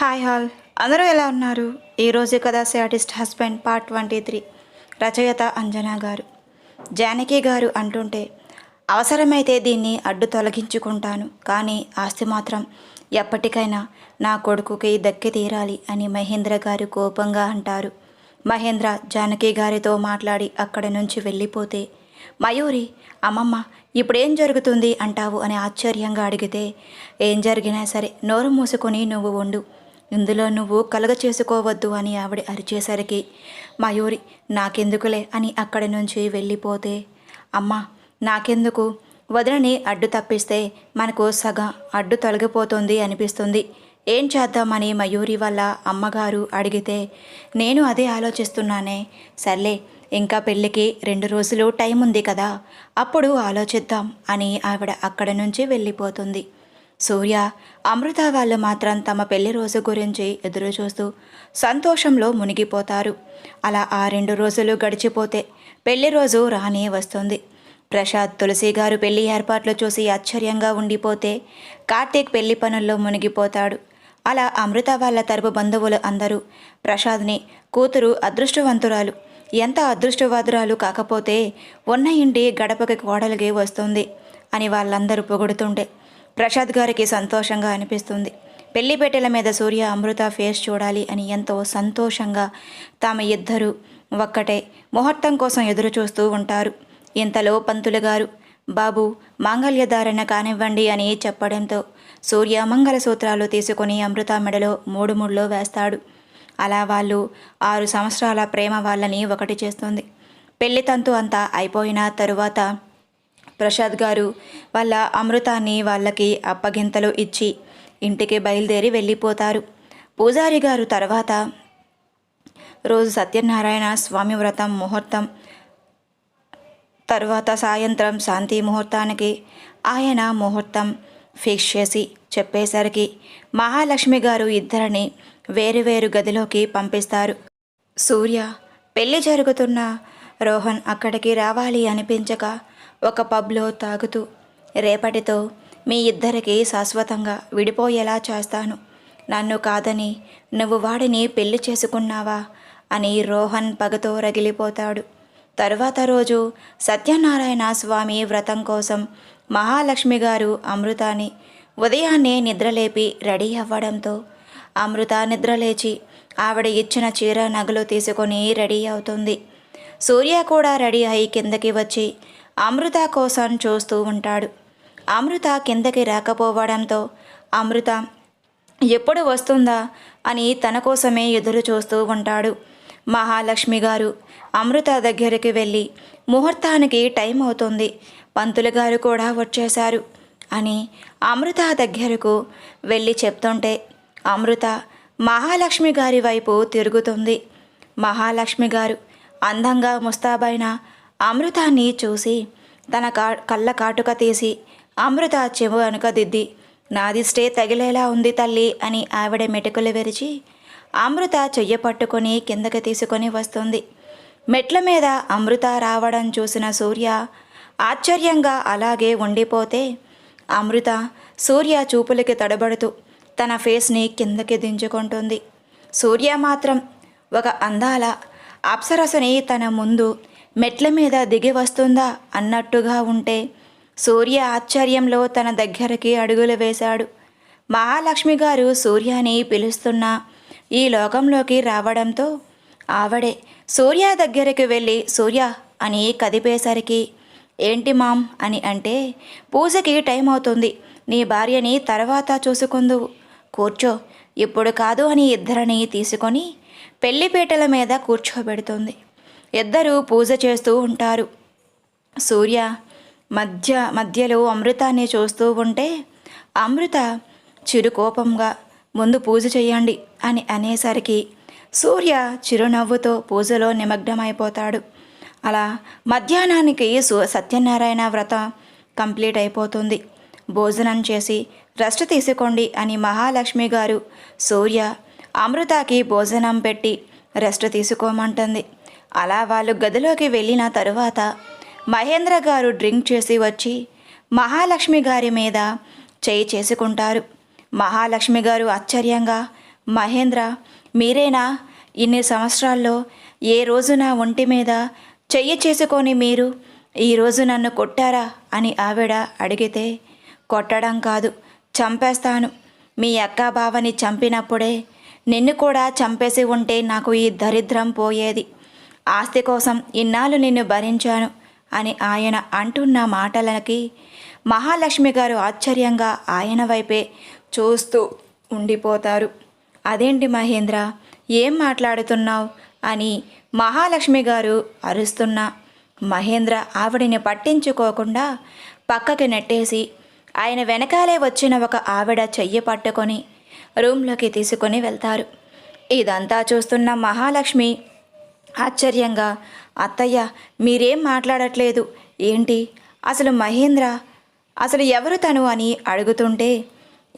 Hi hall. అందరూ ఎలా ఉన్నారు? ఈరోజు కథ artist husband part twenty three. రచయిత అంజనా గారు. జానకి గారు అంటుంటే అవసరమైతే దీన్ని అడ్డు తొలగించుకుంటాను. కానీ ఆస్తి మాత్రం ఎప్పటికైనా నా కొడుకుకి దక్కి తీరాలి అని మహేంద్ర గారు కోపంగా అంటారు. మహేంద్ర జానకి గారితో మాట్లాడి అక్కడి నుంచి వెళ్ళిపోతే మయూరి అమ్మమ్మ ఇప్పుడేం జరుగుతుంది? అంటావు అని ఆశ్చర్యంగా అడిగితే ఏం జరిగినా సరే నోరు మూసుకొని నువ్వు ఉండు. ఇందులో నువ్వు కలగ చేసుకోవద్దు అని ఆవిడ అరిచేసరికి మయూరి నాకెందుకులే? అని అక్కడి నుంచి వెళ్ళిపోతే అమ్మా నాకెందుకు? వదినని అడ్డు తప్పిస్తే మనకు సగం అడ్డు తొలగిపోతుంది అనిపిస్తుంది. ఏం చేద్దామని మయూరి వాళ్ళ అమ్మగారు అడిగితే నేను అదే ఆలోచిస్తున్నానే. సర్లే ఇంకా పెళ్ళికి రెండు రోజులు టైం ఉంది కదా అప్పుడు ఆలోచిద్దాం అని ఆవిడ అక్కడి నుంచి వెళ్ళిపోతుంది. సూర్య అమృత వాళ్ళు మాత్రం తమ పెళ్ళి రోజు గురించి ఎదురు చూస్తూ సంతోషంలో మునిగిపోతారు. అలా ఆ రెండు రోజులు గడిచిపోతే పెళ్ళి రోజు రానే వస్తుంది. ప్రసాద్ తులసి గారు పెళ్ళి ఏర్పాట్లు చూసి ఆశ్చర్యంగా ఉండిపోతే కార్తీక్ పెళ్ళి పనుల్లో మునిగిపోతాడు. అలా అమృత వాళ్ళ తరపు బంధువులు అందరూ ప్రసాద్ని కూతురు అదృష్టవంతురాలు ఎంత అదృష్టవాదురాలు కాకపోతే ఉన్న ఇంటి గడపకి కోడలికి వస్తుంది అని వాళ్ళందరూ పొగుడుతుండే ప్రసాద్ గారికి సంతోషంగా అనిపిస్తుంది. పెళ్ళిపేటల మీద సూర్య అమృత ఫేస్ చూడాలి అని ఎంతో సంతోషంగా తాము ఇద్దరు ఒక్కటే ముహూర్తం కోసం ఎదురు చూస్తూ ఉంటారు. ఇంతలో పంతులు గారు బాబు మాంగళ్యధారణ కానివ్వండి అని చెప్పడంతో సూర్య మంగళసూత్రాలు తీసుకొని అమృత మెడలో మూడు ముళ్ళు వేస్తాడు. అలా వాళ్ళు ఆరు సంవత్సరాల ప్రేమ వాళ్ళని ఒకటి చేస్తుంది. పెళ్ళి తంతు అంతా అయిపోయిన తరువాత ప్రసాద్ గారు వాళ్ళ అమృతాన్ని వాళ్ళకి అప్పగింతలు ఇచ్చి ఇంటికి బయలుదేరి వెళ్ళిపోతారు. పూజారి గారు తర్వాత రోజు సత్యనారాయణ స్వామి వ్రతం ముహూర్తం తర్వాత సాయంత్రం శాంతి ముహూర్తానికి ఆయన ముహూర్తం ఫిక్స్ చేసి చెప్పేసరికి మహాలక్ష్మి గారు ఇద్దరిని వేరువేరు గదిలోకి పంపిస్తారు. సూర్య పెళ్ళి జరుగుతున్న రోహన్ అక్కడికి రావాలి అనిపించక ఒక పబ్లో తాగుతూ రేపటితో మీ ఇద్దరికి శాశ్వతంగా విడిపోయేలా చేస్తాను. నన్ను కాదని నువ్వు వాడిని పెళ్ళి చేసుకున్నావా? అని రోహన్ పగతో రగిలిపోతాడు. తరువాత రోజు సత్యనారాయణ స్వామి వ్రతం కోసం మహాలక్ష్మి గారు అమృతాని ఉదయాన్నే నిద్రలేపి రెడీ అవ్వడంతో అమృత నిద్రలేచి ఆవిడ ఇచ్చిన చీర నగలు తీసుకొని రెడీ అవుతుంది. సూర్య కూడా రెడీ అయి కిందకి వచ్చి అమృత కోసం చూస్తూ ఉంటాడు. అమృత కిందకి రాకపోవడంతో అమృత ఎప్పుడు వస్తుందా? అని తన కోసమే ఎదురు చూస్తూ ఉంటాడు మహాలక్ష్మి గారు. అమృత దగ్గరికి వెళ్ళి ముహూర్తానికి టైం అవుతుంది. పంతులు గారు కూడా వచ్చేశారు అని అమృత దగ్గరకు వెళ్ళి చెప్తుంటే అమృత మహాలక్ష్మి గారి వైపు తిరుగుతుంది. మహాలక్ష్మి గారు అందంగా ముస్తాబైన అమృతాన్ని చూసి తన కా కళ్ళ కాటుక తీసి అమృత చెవు అనుకదిద్ది నాది స్టే తగిలేలా ఉంది తల్లి అని ఆవిడ మెటుకులు విరిచి అమృత చెయ్య పట్టుకొని కిందకి తీసుకొని వస్తుంది. మెట్ల మీద అమృత రావడం చూసిన సూర్య ఆశ్చర్యంగా అలాగే ఉండిపోతే అమృత సూర్య చూపులకి తడబడుతూ తన ఫేస్ని కిందకి దించుకుంటుంది. సూర్య మాత్రం ఒక అందాల అప్సరసని తన ముందు మెట్ల మీద దిగి వస్తుందా అన్నట్టుగా ఉంటే సూర్య ఆశ్చర్యంలో తన దగ్గరికి అడుగులు వేశాడు. మహాలక్ష్మి గారు సూర్యని పిలుస్తున్నా ఈ లోకంలోకి రావడంతో ఆవడే సూర్య దగ్గరికి వెళ్ళి సూర్య అని కదిపేసరికి ఏంటి మామ్ అని అంటే పూజకి టైం అవుతుంది. నీ భార్యని తర్వాత చూసుకుందువు. కూర్చో. ఇప్పుడు కాదు అని ఇద్దరిని తీసుకొని పెళ్ళిపీటల మీద కూర్చోబెడుతుంది. ఇద్దరూ పూజ చేస్తూ ఉంటారు. సూర్య మధ్య మధ్యలో అమృతాన్ని చూస్తూ ఉంటే అమృత చిరుకోపంగా ముందు పూజ చేయండి అని అనేసరికి సూర్య చిరునవ్వుతో పూజలో నిమగ్నమైపోతాడు. అలా మధ్యాహ్నానికి సు- సత్యనారాయణ వ్రతం కంప్లీట్ అయిపోతుంది. భోజనం చేసి రెస్ట్ తీసుకోండి అని మహాలక్ష్మి గారు సూర్య అమృతకి భోజనం పెట్టి రెస్ట్ తీసుకోమంటుంది. అలా వాళ్ళు గదిలోకి వెళ్ళిన తరువాత మహేంద్ర గారు డ్రింక్ చేసి వచ్చి మహాలక్ష్మి గారి మీద చేయి చేసుకుంటారు. మహాలక్ష్మి గారు ఆశ్చర్యంగా మహేంద్ర మీరేనా? ఇన్ని సంవత్సరాల్లో ఏ రోజు నా ఒంటి మీద చెయ్యి చేసుకొని మీరు ఈరోజు నన్ను కొట్టారా? అని ఆవిడ అడిగితే కొట్టడం కాదు చంపేస్తాను. మీ అక్క బావని చంపినప్పుడే నిన్ను కూడా చంపేసి ఉంటే నాకు ఈ దరిద్రం పోయేది. ఆస్తి కోసం ఇన్నాళ్ళు నిన్ను భరించాను అని ఆయన అంటున్న మాటలకి మహాలక్ష్మి గారు ఆశ్చర్యంగా ఆయన వైపే చూస్తూ ఉండిపోతారు. అదేంటి మహేంద్ర ఏం మాట్లాడుతున్నావు? అని మహాలక్ష్మి గారు అరుస్తున్నా. మహేంద్ర ఆవిడని పట్టించుకోకుండా పక్కకి నెట్టేసి ఆయన వెనకాలే వచ్చిన ఒక ఆవిడ చెయ్యి పట్టుకొని రూమ్లోకి తీసుకొని వెళ్తారు. ఇదంతా చూస్తున్న మహాలక్ష్మి ఆశ్చర్యంగా అత్తయ్య మీరేం మాట్లాడట్లేదు? ఏంటి? అసలు మహేంద్ర? అసలు ఎవరు తను అని అడుగుతుంటే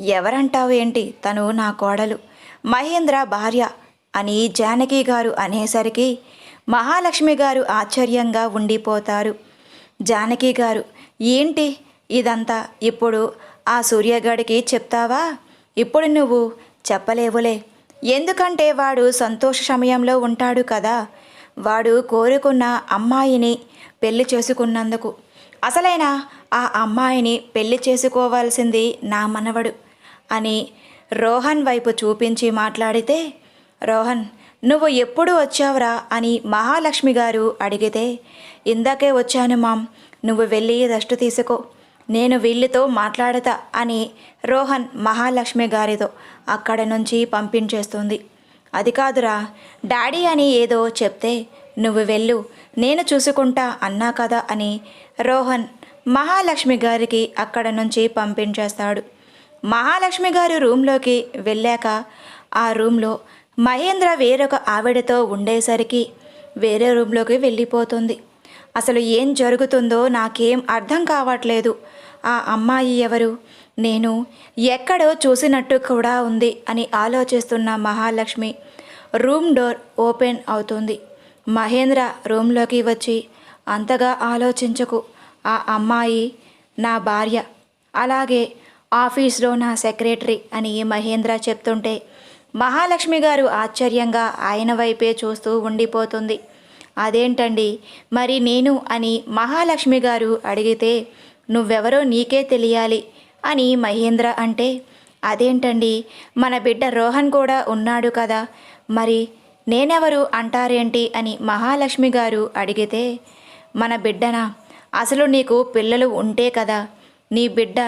ఎవరంటావు ఏంటి? తను నా కోడలు. మహేంద్ర భార్య అని జానకి గారు అనేసరికి మహాలక్ష్మి గారు ఆశ్చర్యంగా ఉండిపోతారు. జానకి గారు ఏంటి? ఇదంతా ఇప్పుడు ఆ సూర్యగాడికి చెప్తావా? ఇప్పుడు నువ్వు చెప్పలేవులే. ఎందుకంటే వాడు సంతోష సమయంలో ఉంటాడు కదా. వాడు కోరుకున్న అమ్మాయిని పెళ్ళి చేసుకున్నందుకు. అసలైన ఆ అమ్మాయిని పెళ్ళి చేసుకోవాల్సింది నా మనవడు అని రోహన్ వైపు చూపించి మాట్లాడితే రోహన్ నువ్వు ఎప్పుడు వచ్చావురా? అని మహాలక్ష్మి గారు అడిగితే ఇందాకే వచ్చాను మామ్ నువ్వు వెళ్ళి రెస్ట్ తీసుకో నేను వీళ్ళతో మాట్లాడతా అని రోహన్ మహాలక్ష్మి గారితో అక్కడ నుంచి పంపించేస్తుంది. అది కాదురా. డాడీ అని ఏదో చెప్తే నువ్వు వెళ్ళు నేను చూసుకుంటా అన్నా కదా అని రోహన్ మహాలక్ష్మి గారికి అక్కడ నుంచి పంపించేస్తాడు. మహాలక్ష్మి గారు రూమ్లోకి వెళ్ళాక ఆ రూమ్లో మహేంద్ర వేరొక ఆవిడతో ఉండేసరికి వేరే రూమ్లోకి వెళ్ళిపోతుంది. అసలు ఏం జరుగుతుందో నాకేం అర్థం కావట్లేదు. ఆ అమ్మాయి ఎవరు? నేను ఎక్కడో చూసినట్టు కూడా ఉంది అని ఆలోచిస్తున్న మహాలక్ష్మి రూమ్ డోర్ ఓపెన్ అవుతుంది. మహేంద్ర రూమ్లోకి వచ్చి అంతగా ఆలోచించకు. ఆ అమ్మాయి నా భార్య. అలాగే ఆఫీస్లో నా సెక్రటరీ అని మహేంద్ర చెప్తుంటే మహాలక్ష్మి గారు ఆశ్చర్యంగా ఆయన వైపే చూస్తూ ఉండిపోతుంది. అదేంటండి? మరి నేను అని మహాలక్ష్మి గారు అడిగితే నువ్వెవరో నీకే తెలియాలి. అని మహేంద్ర అంటే అదేంటండి? మన బిడ్డ రోహన్ కూడా ఉన్నాడు కదా. మరి నేనెవరు అంటారేంటి? అని మహాలక్ష్మి గారు అడిగితే మన బిడ్డనా? అసలు నీకు పిల్లలు ఉంటే కదా. నీ బిడ్డ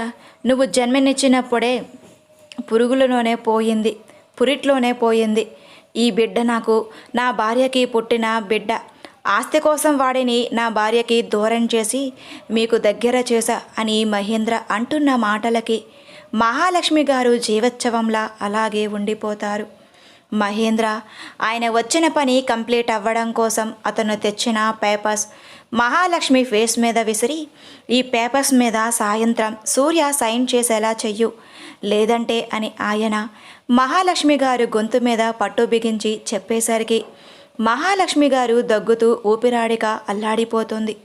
నువ్వు జన్మనిచ్చినప్పుడే పురుగులలోనే పోయింది పురిట్లోనే పోయింది. ఈ బిడ్డ నాకు నా భార్యకి పుట్టిన బిడ్డ ఆస్తి కోసం వాడిని నా భార్యకి దూరం చేసి మీకు దగ్గర చేశా అని మహేంద్ర అంటున్న మాటలకి మహాలక్ష్మి గారు జీవోత్సవంలా అలాగే ఉండిపోతారు. మహేంద్ర ఆయన వచ్చిన పని కంప్లీట్ అవ్వడం కోసం అతను తెచ్చిన పేపర్స్ మహాలక్ష్మి ఫేస్ మీద విసిరి ఈ పేపర్స్ మీద సాయంత్రం సూర్య సైన్ చేసేలా చెయ్యు లేదంటే అని ఆయన మహాలక్ష్మి గారు గొంతు మీద పట్టు బిగించి చెప్పేసరికి మహాలక్ష్మి గారు దగ్గుతూ ఊపిరాడిక అల్లాడిపోతుంది.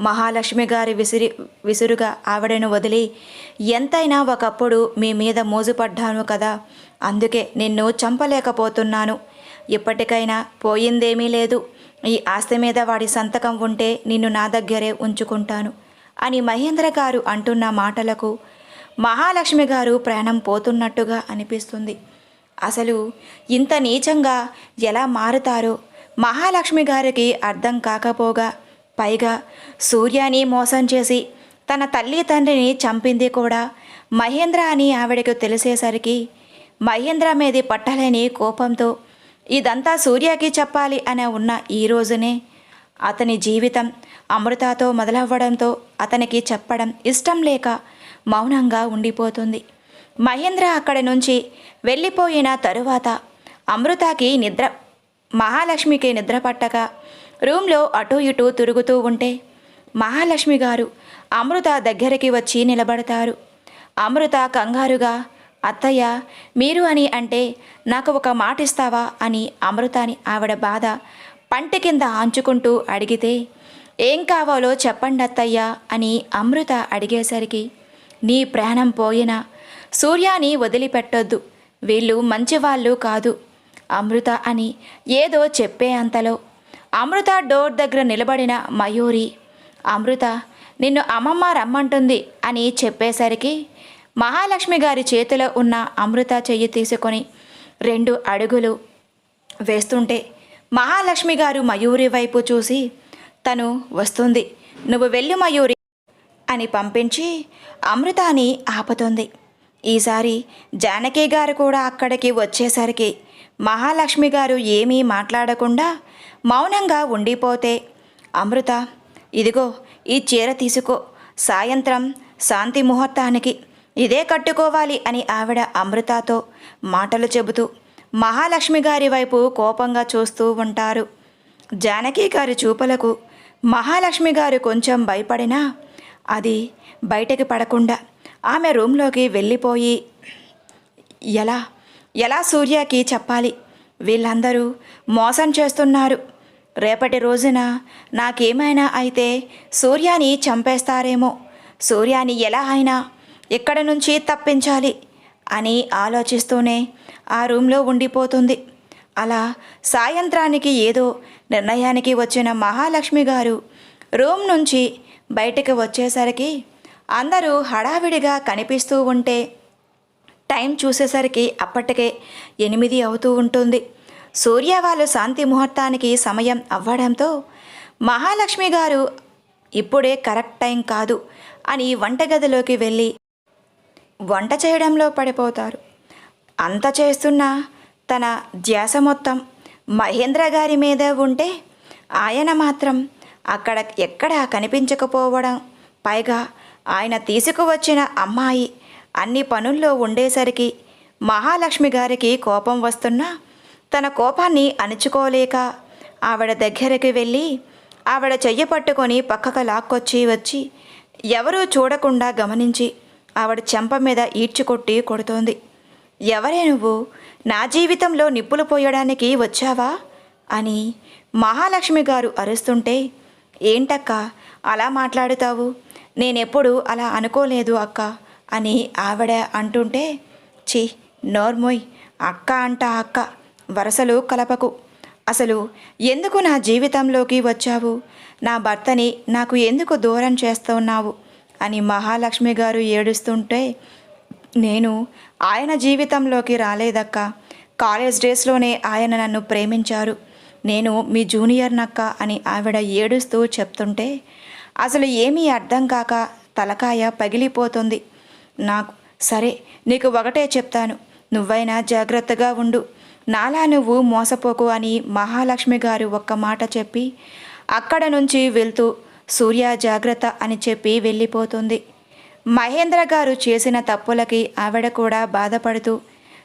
మహాలక్ష్మి గారి విసిరి విసురుగా ఆవిడను వదిలి ఎంతైనా ఒకప్పుడు మీ మీద మోజుపడ్డాను కదా అందుకే నిన్ను చంపలేకపోతున్నాను. ఇప్పటికైనా పోయిందేమీ లేదు. ఈ ఆస్తి మీద వాడి సంతకం ఉంటే నిన్ను నా దగ్గరే ఉంచుకుంటాను అని మహేంద్ర గారు అంటున్న మాటలకు మహాలక్ష్మి గారు ప్రాణం పోతున్నట్టుగా అనిపిస్తుంది. అసలు ఇంత నీచంగా ఎలా మారుతారో మహాలక్ష్మి గారికి అర్థం కాకపోగా పైగా సూర్యాని మోసం చేసి తన తల్లి తండ్రిని చంపింది కూడా మహేంద్ర అని ఆవిడకు తెలిసేసరికి మహేంద్ర మీది పట్టలేని కోపంతో ఇదంతా సూర్యకి చెప్పాలి అనే ఉన్న ఈ రోజునే అతని జీవితం అమృతతో మొదలవ్వడంతో అతనికి చెప్పడం ఇష్టం లేక మౌనంగా ఉండిపోతుంది. మహేంద్ర అక్కడి నుంచి వెళ్ళిపోయిన తరువాత అమృతకి నిద్ర మహాలక్ష్మికి నిద్ర పట్టక రూమ్లో అటూ ఇటూ తిరుగుతూ ఉంటే మహాలక్ష్మి గారు అమృత దగ్గరికి వచ్చి నిలబడతారు. అమృత కంగారుగా అత్తయ్య మీరు అని అంటే నాకు ఒక మాట ఇస్తావా? అని అమృతాని ఆవిడ బాధ పంట కింద ఆంచుకుంటూ అడిగితే ఏం కావాలో చెప్పండి అత్తయ్య అని అమృత అడిగేసరికి నీ ప్రాణం పోయినా సూర్యాని వదిలిపెట్టొద్దు. వీళ్ళు మంచివాళ్ళు కాదు. అమృత అని ఏదో చెప్పే అంతలో అమృత డోర్ దగ్గర నిలబడిన మయూరి అమృత నిన్ను అమ్మమ్మ రమ్మంటుంది అని చెప్పేసరికి మహాలక్ష్మి గారి చేతిలో ఉన్న అమృత చెయ్యి తీసుకొని రెండు అడుగులు వేస్తుంటే మహాలక్ష్మి గారు మయూరి వైపు చూసి తను వస్తుంది నువ్వు వెళ్ళి మయూరి అని పంపించి అమృతాని ఆపుతుంది. ఈసారి జానకి గారు కూడా అక్కడికి వచ్చేసరికి మహాలక్ష్మి గారు ఏమీ మాట్లాడకుండా మౌనంగా ఉండిపోతే అమృత ఇదిగో ఈ చీర తీసుకో. సాయంత్రం శాంతి ముహూర్తానికి ఇదే కట్టుకోవాలి అని ఆవిడ అమృతతో మాటలు చెబుతూ మహాలక్ష్మి గారి వైపు కోపంగా చూస్తూ ఉంటారు. జానకి గారి చూపులకు మహాలక్ష్మి గారు కొంచెం భయపడినా అది బయటకు పడకుండా ఆమె రూమ్లోకి వెళ్ళిపోయి ఎలా? ఎలా సూర్యకి చెప్పాలి? వీళ్ళందరూ మోసం చేస్తున్నారు. రేపటి రోజున నాకేమైనా అయితే సూర్యాని చంపేస్తారేమో. సూర్యాని ఎలా అయినా ఇక్కడ నుంచి తప్పించాలి అని ఆలోచిస్తూనే ఆ రూమ్లో ఉండిపోతుంది. అలా సాయంత్రానికి ఏదో నిర్ణయానికి వచ్చిన మహాలక్ష్మి గారు రూమ్ నుంచి బయటకు వచ్చేసరికి అందరూ హడావిడిగా కనిపిస్తూ ఉంటే టైం చూసేసరికి అప్పటికే ఎనిమిది అవుతూ ఉంటుంది. సూర్య వాళ్ళు శాంతి ముహూర్తానికి సమయం అవ్వడంతో మహాలక్ష్మి గారు ఇప్పుడే కరెక్ట్ టైం కాదు అని వంటగదిలోకి వెళ్ళి వంట చేయడంలో పడిపోతారు. అంత చేస్తున్నా? తన ధ్యాస మొత్తం మహేంద్ర గారి మీద ఉంటే ఆయన మాత్రం అక్కడ ఎక్కడా కనిపించకపోవడం. పైగా ఆయన తీసుకువచ్చిన అమ్మాయి అన్ని పనుల్లో ఉండేసరికి మహాలక్ష్మి గారికి కోపం వస్తున్నా తన కోపాన్ని అణుచుకోలేక ఆవిడ దగ్గరికి వెళ్ళి ఆవిడ చెయ్యి పట్టుకొని పక్కకు లాక్కొచ్చి వచ్చి ఎవరూ చూడకుండా గమనించి ఆవిడ చెంప మీద ఈడ్చుకొట్టి కొడుతోంది. ఎవరే నువ్వు? నా జీవితంలో నిప్పులు పోయడానికి వచ్చావా? అని మహాలక్ష్మి గారు అరుస్తుంటే ఏంటక్క అలా మాట్లాడుతావు? నేనెప్పుడు అలా అనుకోలేదు అక్క. అని ఆవిడ అంటుంటే చి నోర్మోయ్ అక్క అంట అక్క వరసలు కలపకు. అసలు ఎందుకు నా జీవితంలోకి వచ్చావు? నా భర్తని నాకు ఎందుకు దూరం చేస్తున్నావు? అని మహాలక్ష్మి గారు ఏడుస్తుంటే నేను ఆయన జీవితంలోకి రాలేదక్క. కాలేజ్ డేస్లోనే ఆయన నన్ను ప్రేమించారు. నేను మీ జూనియర్ నక్క అని ఆవిడ ఏడుస్తూ చెప్తుంటే అసలు ఏమీ అర్థం కాక తలకాయ పగిలిపోతుంది. నాకు సరే నీకు ఒకటే చెప్తాను. నువ్వైనా జాగ్రత్తగా ఉండు. నాలా నువ్వు మోసపోకు అని మహాలక్ష్మి గారు ఒక్క మాట చెప్పి అక్కడ నుంచి వెళ్తూ సూర్య జాగ్రత్త అని చెప్పి వెళ్ళిపోతుంది. మహేంద్ర గారు చేసిన తప్పులకి ఆవిడ కూడా బాధపడుతూ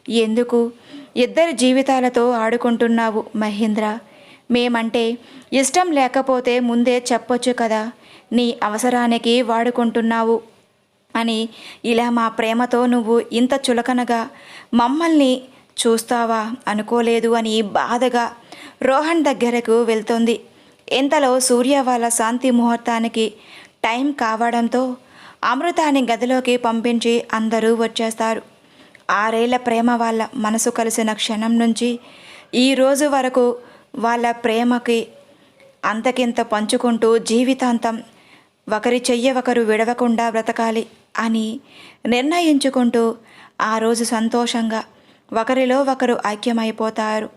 ఎందుకు? ఇద్దరి జీవితాలతో ఆడుకుంటున్నావు మహేంద్ర. మేమంటే ఇష్టం లేకపోతే ముందే చెప్పొచ్చు కదా నీ అవసరానికి వాడుకుంటున్నావు. అని ఇలా మా ప్రేమతో నువ్వు ఇంత చులకనగా మమ్మల్ని చూస్తావా అనుకోలేదు అని బాధగా రోహన్ దగ్గరకు వెళ్తుంది. ఇంతలో సూర్య వాళ్ళ శాంతి ముహూర్తానికి టైం కావడంతో అమృతాన్ని గదిలోకి పంపించి అందరూ వచ్చేస్తారు. ఆరేళ్ళ ప్రేమ వాళ్ళ మనసు కలిసిన క్షణం నుంచి ఈ రోజు వరకు వాళ్ళ ప్రేమకి అంతకింత పంచుకుంటూ జీవితాంతం ఒకరి చెయ్య ఒకరు విడవకుండా బ్రతకాలి. అని నిర్ణయించుకుంటూ ఆ రోజు సంతోషంగా ఒకరిలో ఒకరు ఐక్యమైపోతారు.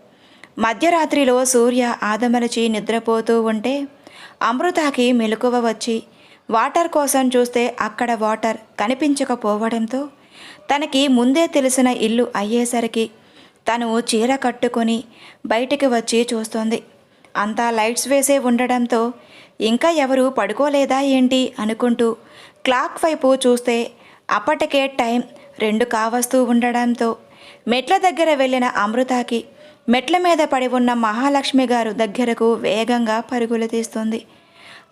మధ్యరాత్రిలో సూర్య ఆదమరచి నిద్రపోతూ ఉంటే అమృతకి మెలకువ వచ్చి వాటర్ కోసం చూస్తే అక్కడ వాటర్ కనిపించకపోవడంతో తనకి ముందే తెలిసిన ఇల్లు అయ్యేసరికి తను చీర కట్టుకొని బయటికి వచ్చి చూస్తుంది. అంతా లైట్స్ వేసే ఉండడంతో ఇంకా ఎవరు పడుకోలేదా ఏంటి అనుకుంటూ క్లాక్ వైపు చూస్తే అప్పటికే టైం రెండు కావస్తూ ఉండడంతో మెట్ల దగ్గర వెళ్ళిన అమృతకి మెట్ల మీద పడి ఉన్న మహాలక్ష్మి గారు దగ్గరకు వేగంగా పరుగులు తీస్తుంది.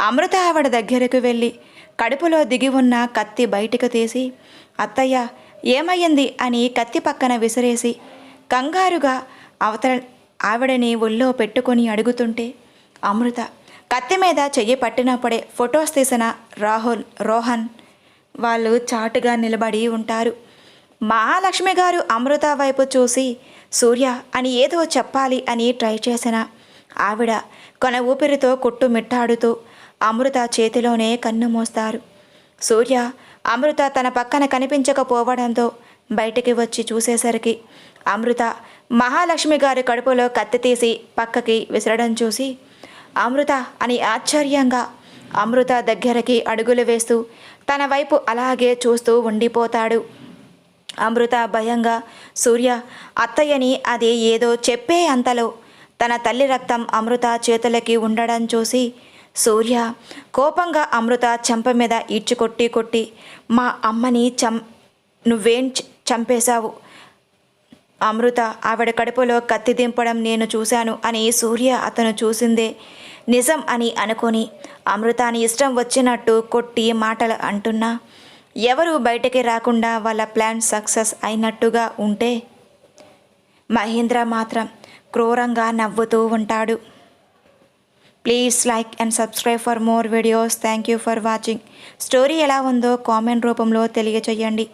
అమృత ఆవిడ దగ్గరకు వెళ్ళి కడుపులో దిగి ఉన్న కత్తి బయటకు తీసి అత్తయ్య ఏమయ్యింది? అని కత్తి పక్కన విసిరేసి కంగారుగా అవతల ఆవిడని ఒళ్ళో పెట్టుకొని అడుగుతుంటే అమృత కత్తి మీద చెయ్యి పట్టినప్పుడే ఫొటోస్ తీసిన రాహుల్ రోహన్ వాళ్ళు చాటుగా నిలబడి ఉంటారు. మహాలక్ష్మి గారు అమృత వైపు చూసి సూర్య అని ఏదో చెప్పాలి అని ట్రై చేసిన ఆవిడ కొన ఊపిరితో కుట్టుమిట్టాడుతూ అమృత చేతిలోనే కన్ను మోస్తారు. సూర్య అమృత తన పక్కన కనిపించకపోవడంతో బయటికి వచ్చి చూసేసరికి అమృత మహాలక్ష్మి గారి కడుపులో కత్తి తీసి పక్కకి విసరడం చూసి అమృత అని ఆశ్చర్యంగా అమృత దగ్గరకి అడుగులు వేస్తూ తన వైపు అలాగే చూస్తూ ఉండిపోతాడు. అమృత భయంగా సూర్య అత్తయ్యని అది ఏదో చెప్పే అంతలో తన తల్లి రక్తం అమృత చేతులకి ఉండడం చూసి సూర్య కోపంగా అమృత చెంప మీద ఈడ్చి కొట్టి కొట్టి మా అమ్మని చం నువ్వేం చంపేశావు? అమృత ఆవిడ కడుపులో కత్తి దింపడం నేను చూశాను అని సూర్య అతను చూసిందే. నిజం అని అనుకొని అమృతాని ఇష్టం వచ్చినట్టు కొట్టి మాటలు అంటున్నా. ఎవరు బయటకి రాకుండా వాళ్ళ ప్లాన్ సక్సెస్ అయినట్టుగా ఉంటే? మహేంద్ర మాత్రం క్రూరంగా నవ్వుతూ ఉంటాడు. Please like and subscribe for more videos. Thank you for watching. Story ఎలా ఉందో కామెంట్ రూపంలో తెలియచేయండి.